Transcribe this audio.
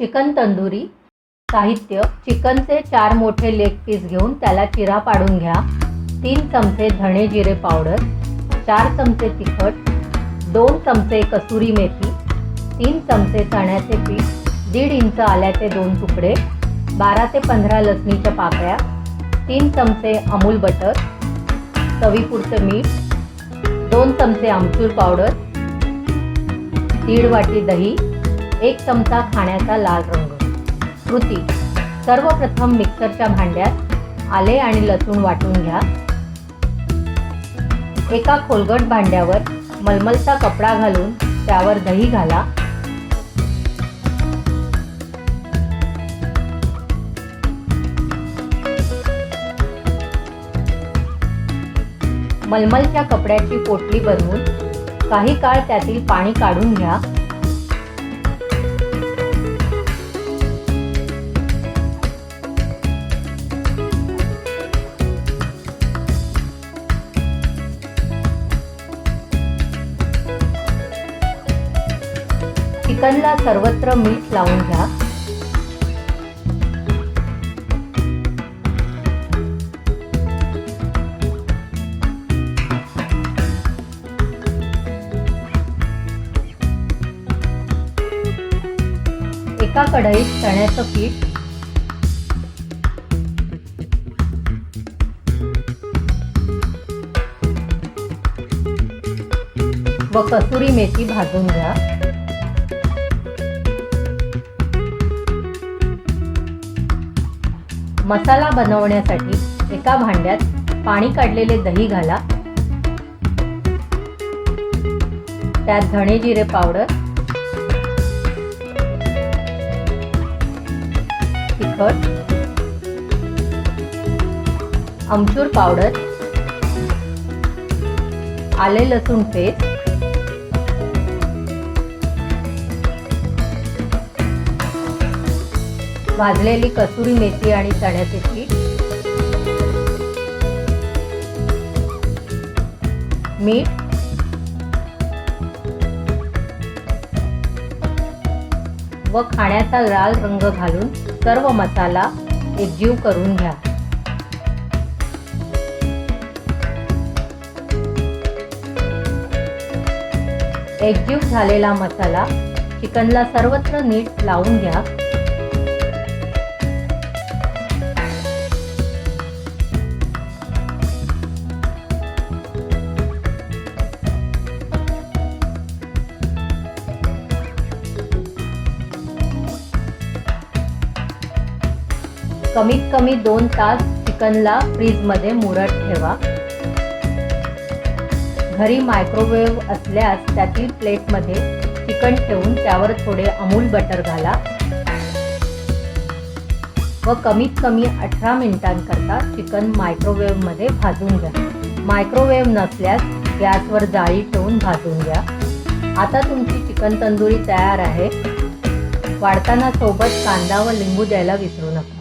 Chicken tandoori साहित्य चिकनचे चार मोठे लेग पीस घेऊन त्याला चिरा पाडून घ्या. तीन चमचे धणे जिरे पावडर चार चमचे तिखट दोन चमचे कसुरी मेथी तीन चमचे चण्याचे पीठ दीड इंच आल्याचे दोन तुकडे बारा ते पंधरा लसणीच्या पाकळ्या तीन चमचे अमूल बटर चवीपुरतं मीठ दोन चमचे आमचूर पावडर दीड वाटी दही एक चमचा खाण्याचा लाल रंग. कृती सर्वप्रथम मिक्सरच्या भांड्यात आले आणि लसूण वाटून घ्या. एका खोलगट भांड्यावर मलमलचा कपडा घालून त्यावर दही घाला. मलमलच्या कपड्याची पोटली बनवून काही काळ त्यातील पाणी काढून घ्या. चिकनला सर्वत्र मीठ लावून घ्या. एका कढईत चण्याचं पीठ. व कसुरी मेथी भाजून घ्या. मसाला बनवण्यासाठी एका भांड्यात पाणी काढलेले दही घाला. त्यात धणे जिरे पावडर तिखट आमचूर पावडर आले लसूण पेस्ट भाजलेली कसुरी मेथी आणि चण्याचे पीठ मीठ. व खाण्याचा लाल रंग घालून सर्व मसाला एकजीव करून घ्या. एकजीव झालेला मसाला चिकनला सर्वत्र नीट लावून घ्या. कमीत कमी दोन तास चिकनला फ्रीजमध्ये मुरत ठेवा. घरी मायक्रोवेव्ह असल्यास त्यातील प्लेटमध्ये चिकन ठेवून त्यावर थोडे अमूल बटर घाला. व कमीत कमी अठरा मिनिटांकरता चिकन मायक्रोवेव्हमध्ये भाजून घ्या. मायक्रोवेव्ह नसल्यास गॅसवर जाळी ठेवून भाजून घ्या. आता तुमची चिकन तंदुरी तयार आहे. वाढताना सोबत कांदा व लिंबू द्यायला विसरू नका.